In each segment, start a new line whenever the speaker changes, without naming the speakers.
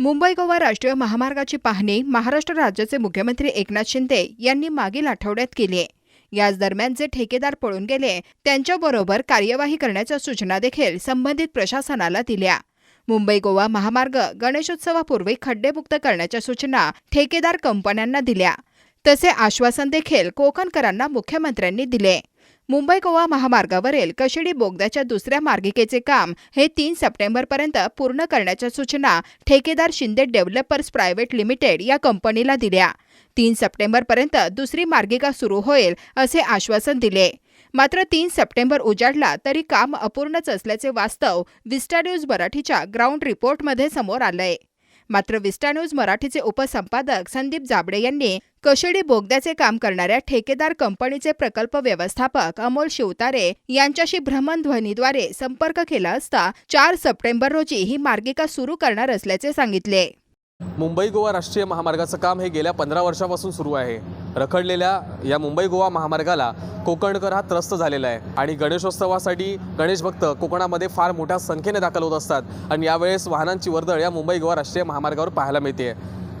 मुंबई गोवा राष्ट्रीय महामार्गाची पाहणी महाराष्ट्र राज्याचे मुख्यमंत्री एकनाथ शिंदे यांनी मागील आठवड्यात केली. आहे याच दरम्यान जे ठेकेदार पळून गेले त्यांच्याबरोबर कार्यवाही करण्याच्या सूचना देखील संबंधित प्रशासनाला दिल्या. मुंबई गोवा महामार्ग गणेशोत्सवापूर्वी खड्डेमुक्त करण्याच्या सूचना ठेकेदार कंपन्यांना दिल्या. तसे आश्वासन देखील कोकणकरांना मुख्यमंत्र्यांनी दिले. मुंबई गोवा महामार्गावरील कशिडी बोगद्याच्या दुसऱ्या मार्गिकेचे काम हे तीन सप्टेंबरपर्यंत पूर्ण करण्याच्या सूचना ठेकेदार शिंदे डेव्हलपर्स प्रायव्हेट लिमिटेड या कंपनीला दिल्या. तीन सप्टेंबरपर्यंत दुसरी मार्गिका सुरू होईल असे आश्वासन दिले. मात्र तीन सप्टेंबर उजाडला तरी काम अपूर्णच असल्याचे वास्तव विस्टा न्यूज मराठीच्या ग्राउंड रिपोर्टमध्ये समोर आलंय. मात्र विस्टा न्यूज मराठीचे उपसंपादक संदीप जाबडे यांनी कशेडी बोगद्याचे काम करणाऱ्या ठेकेदार कंपनीचे प्रकल्प व्यवस्थापक अमोल शिवतारे यांच्याशी भ्रमणध्वनीद्वारे संपर्क केला असता चार सप्टेंबर रोजी ही मार्गिका सुरू करणार असल्याचे सांगितले.
मुंबई गोवा राष्ट्रीय महामार्गाचं काम हे गेल्या पंधरा वर्षापासून सुरू आहे. रखडलेल्या या मुंबई गोवा महामार्गाला कोकणकर हा त्रस्त झालेला आहे आणि गणेशोत्सवासाठी गणेश भक्त कोकणामध्ये फार मोठ्या संख्येने दाखल होत असतात आणि यावेळेस वाहनांची वर्दळ या मुंबई गोवा राष्ट्रीय महामार्गावर पाहायला मिळते.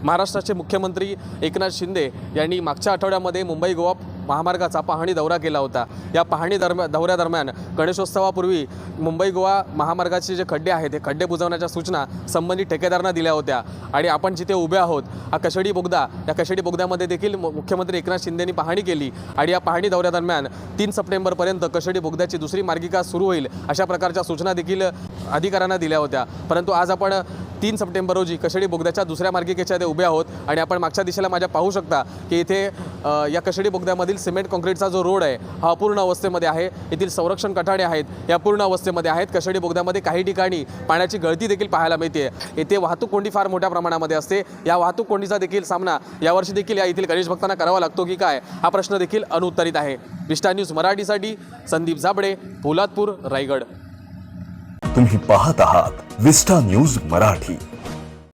महाराष्ट्राचे मुख्यमंत्री एकनाथ शिंदे यांनी मागच्या आठवड्यामध्ये मुंबई गोवा महामार्गाचा पाहणी दौरा केला होता. या पाहणी दरम्या दौऱ्यादरम्यान गणेशोत्सवापूर्वी मुंबई गोवा महामार्गाचे जे खड्डे आहेत ते खड्डे बुजवण्याच्या सूचना संबंधित ठेकेदारांना दिल्या होत्या. आणि आपण जिथे उभे आहोत हा कशेडी बोगदा या कशेडी बोगद्यामध्ये देखील मुख्यमंत्री एकनाथ शिंदेनी पाहणी केली. आणि या पाहणी दौऱ्यादरम्यान तीन सप्टेंबरपर्यंत कशेडी बोगद्याची दुसरी मार्गिका सुरू होईल अशा प्रकारच्या सूचना देखील अधिकाऱ्यांना दिल्या होत्या. परंतु आज आपण तीन सप्टेंबर रोजी कशेडी बोगद्याच्या दुसऱ्या मार्गिकेच्या ते उभे आहोत. आणि आपण मागच्या दिशेला माझ्या पाहू शकता की इथे या कशेडी बोगद्यामधील सिमेंट कॉन्क्रीटचा जो रोड आहे हा अपूर्ण अवस्थेमध्ये आहे. येथील संरक्षण कठाडे आहेत या पूर्ण अवस्थेमध्ये आहेत. कशेडी बोगद्यामध्ये काही ठिकाणी पाण्याची गळती देखील पाहायला मिळते. येथे वाहतूक कोंडी फार मोठ्या प्रमाणामध्ये असते. या वाहतूक कोंडीचा देखील सामना यावर्षी देखील या येथील गणेश भक्तांना करावा लागतो की काय हा प्रश्न देखील अनुत्तरित आहे. विष्टा न्यूज मराठीसाठी संदीप जाबडे पोलादपूर रायगड.
तुम्ही पाहत आहात विस्टा न्यूज मराठी.